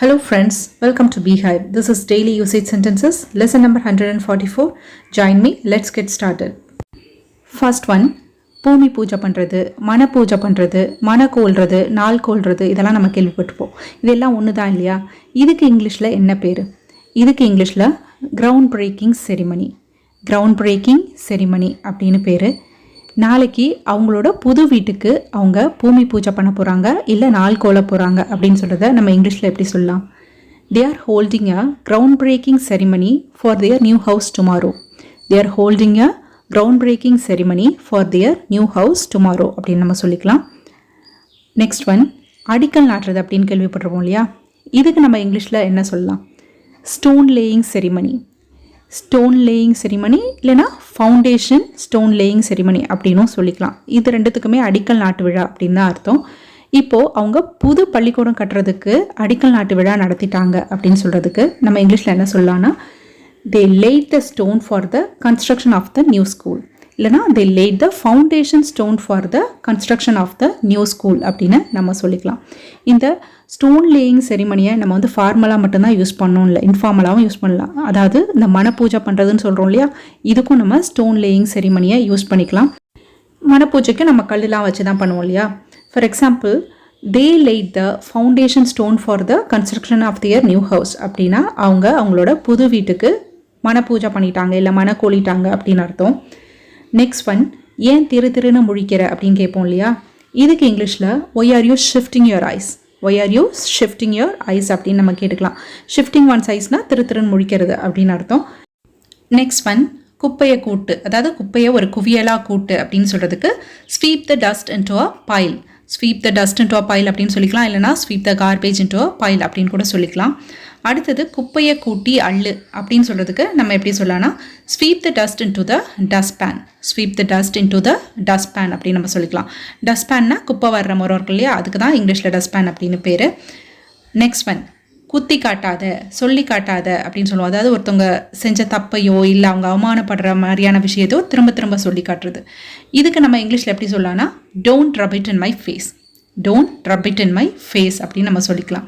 Hello friends, welcome to Beehive. This is daily usage sentences, lesson number 144. Join me, let's get started. First one, பூமி பூஜை பண்ணுறது மன பூஜை பண்ணுறது மன கோல்றது நாள் கோல்றது இதெல்லாம் நம்ம கேள்விப்பட்டுப்போம் இதெல்லாம் ஒன்று தான் இல்லையா? இதுக்கு இங்கிலீஷில் என்ன பேர்? இதுக்கு இங்கிலீஷில் ground breaking ceremony ground breaking ceremony அப்படின்னு பேர். நாளைக்கு அவங்களோட புது வீட்டுக்கு அவங்க பூமி பூஜை பண்ண போகிறாங்க இல்லை நாள் கோல போகிறாங்க அப்படின்னு சொல்கிறத நம்ம இங்கிலீஷில் எப்படி சொல்லலாம்? They are holding a ground breaking ceremony for their new house tomorrow they are holding a ground breaking ceremony for their new house tomorrow அப்படின்னு நம்ம சொல்லிக்கலாம். நெக்ஸ்ட் ஒன் அடிக்கல் நாட்டுறது அப்படின்னு கேள்விப்பட்டிருப்போம் இல்லையா? இதுக்கு நம்ம இங்கிலீஷில் என்ன சொல்லலாம்? Stone laying ceremony stone laying ceremony இல்லைனா ஃபவுண்டேஷன் ஸ்டோன் லேயிங் செரிமனி அப்படின்னும் சொல்லிக்கலாம். இது ரெண்டுத்துக்குமே அடிக்கல் நாட்டு விழா அப்படின்னு தான் அர்த்தம். இப்போது அவங்க புது பள்ளிக்கூடம் கட்டுறதுக்கு அடிக்கல் நாட்டு விழா நடத்திட்டாங்க அப்படின்னு சொல்கிறதுக்கு நம்ம இங்கிலீஷில் என்ன சொல்லலாம்னா they laid the stone for the construction of the new school இல்லைனா they laid the foundation stone for the construction of the new school அப்படின்னு நம்ம சொல்லிக்கலாம். இந்த ஸ்டோன் லேயிங் செரிமனியை நம்ம வந்து ஃபார்மலாக மட்டும்தான் யூஸ் பண்ணணும் இல்லை இன்ஃபார்மலாகவும் யூஸ் பண்ணலாம். அதாவது இந்த மனப்பூஜை பண்ணுறதுன்னு சொல்கிறோம் இல்லையா இதுக்கும் நம்ம ஸ்டோன் லேயிங் செரிமனியை யூஸ் பண்ணிக்கலாம். மனப்பூஜைக்கு நம்ம கல்லுலாம் வச்சு தான் பண்ணுவோம் இல்லையா. For example they laid the foundation stone for the construction of their new house அப்படின்னா அவங்க அவங்களோட புது வீட்டுக்கு மன பூஜை பண்ணிட்டாங்க இல்லை மன கோலிட்டாங்க அப்படின்னு அர்த்தம். நெக்ஸ்ட் ஒன் ஏன் திரு திருன்னு முழிக்கிற அப்படின்னு கேட்போம் இல்லையா? இதுக்கு இங்கிலீஷில் why are you shifting your eyes why are you shifting your eyes அப்படின்னு நம்ம கேட்டுக்கலாம். ஷிஃப்டிங் ஒன் சைஸ்னால் திரு திருன்னு முழிக்கிறது அப்படின்னு அர்த்தம். நெக்ஸ்ட் ஒன் குப்பையை கூட்டு அதாவது குப்பையை ஒரு குவியலாக கூட்டு அப்படின்னு சொல்கிறதுக்கு sweep the dust into a pile sweep the dust into pile அப்படின்னு சொல்லிக்கலாம். இல்லைனா sweep the garbage into pile அப்படின்னு கூட சொல்லிக்கலாம். அடுத்தது குப்பையை கூட்டி அள்ளு அப்படின்னு சொல்கிறதுக்கு நம்ம எப்படி சொல்லலாம்னா sweep the dust into the dust pan sweep the dust into the dust pan அப்படின்னு நம்ம சொல்லிக்கலாம். டஸ்ட் பேன்னா குப்பை வர்ற முறை இருக்கு இல்லையா? அதுக்கு தான் இங்கிலீஷில் டஸ்ட் பேன் அப்படின்னு பேர். நெக்ஸ்ட் ஒன் குத்தி காட்டாத சொல்லி காட்டாத அப்படின்னு சொல்லுவோம். அதாவது ஒருத்தவங்க செஞ்ச தப்பையோ இல்லை அவங்க அவமானப்படுற மாதிரியான விஷயத்தையோ திரும்ப திரும்ப சொல்லி காட்டுறது. இதுக்கு நம்ம இங்கிலீஷில் எப்படி சொல்லலாம்னா don't rub it in my face don't rub it in my face அப்படின்னு நம்ம சொல்லிக்கலாம்.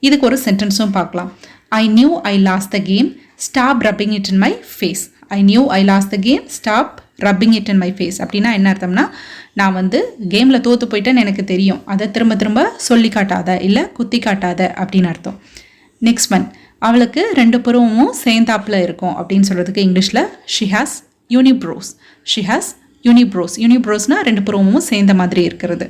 இதுக்கு ஒரு சென்டென்ஸும் பார்க்கலாம். I knew I lost the game stop rubbing it in my face I knew I lost the game stop rubbing it in my face அப்படின்னா என்ன அர்த்தம்னா நான் வந்து கேமில் தோற்று போயிட்டேன்னு எனக்கு தெரியும். அதை திரும்ப திரும்ப சொல்லி காட்டாத இல்லை குத்தி காட்டாத அப்படின்னு அர்த்தம். நெக்ஸ்ட் ஒன் அவளுக்கு ரெண்டு புறமும் சேர்ந்தாப்பில் இருக்கும் அப்படின்னு சொல்கிறதுக்கு இங்கிலீஷில் she has unibrows she has unibrows யூனிப்ரோஸ்னால் ரெண்டு புறமும் சேர்ந்த மாதிரி இருக்கிறது.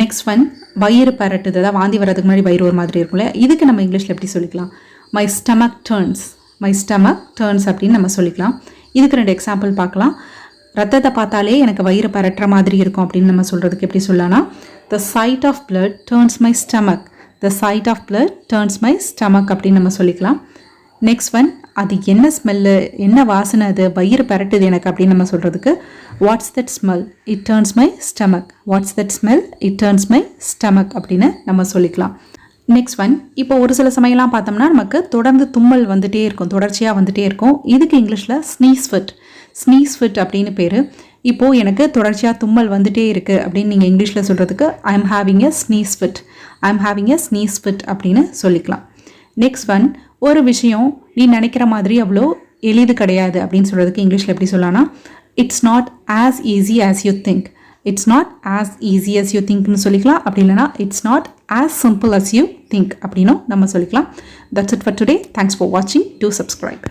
நெக்ஸ்ட் ஒன் வயிறு பரட்டுது. அதாவது வாந்தி வர்றதுக்கு முன்னாடி வயிறு ஒரு மாதிரி இருக்கும்ல. இதுக்கு நம்ம இங்கிலீஷில் எப்படி சொல்லிக்கலாம்? My stomach turns my stomach turns அப்படின்னு நம்ம சொல்லிக்கலாம். இதுக்கு ரெண்டு எக்ஸாம்பிள் பார்க்கலாம். ரத்தத்தை பார்த்தாலே எனக்கு வயிறு பரட்டுற மாதிரி இருக்கும் அப்படின்னு நம்ம சொல்கிறதுக்கு எப்படி சொல்லலாம் the sight of blood turns my stomach the sight of blood turns my stomach அப்படின்னு நம்ம சொல்லிக்கலாம். நெக்ஸ்ட் ஒன் அது என்ன ஸ்மெல்லு என்ன வாசனை அது? வயிறு பரட்டுது எனக்கு அப்படின்னு நம்ம சொல்கிறதுக்கு what's that smell it turns my stomach what's that smell it turns my stomach அப்படின்னு நம்ம சொல்லிக்கலாம். நெக்ஸ்ட் ஒன் இப்போ ஒரு சில சமயம்லாம் பார்த்தோம்னா நமக்கு தொடர்ந்து தும்மல் வந்துகிட்டே இருக்கும் தொடர்ச்சியாக வந்துகிட்டே இருக்கும். இதுக்கு இங்கிலீஷில் ஸ்னீஸ் ஃபிட் ஸ்னீஸ் ஃபிட் அப்படின்னு பேர். இப்போது எனக்கு தொடர்ச்சியாக தும்மல் வந்துகிட்டே இருக்குது அப்படின்னு நீங்கள் இங்கிலீஷில் சொல்கிறதுக்கு I am having a sneeze fit I am having a sneeze fit அப்படின்னு சொல்லிக்கலாம். நெக்ஸ்ட் ஒன் ஒரு விஷயம் நீ நினைக்கிற மாதிரி அவ்வளோ எளிது கிடையாது அப்படின்னு சொல்கிறதுக்கு இங்கிலீஷில் எப்படி சொல்லலாம்னா it's not as easy as you think it's not as easy as you திங்க்னு சொல்லிக்கலாம். அப்படி இல்லைனா it's not as simple as you think அப்படின்னும் நம்ம சொல்லிக்கலாம். That's it for today thanks for வாட்சிங் டூ சப்ஸ்கிரைப்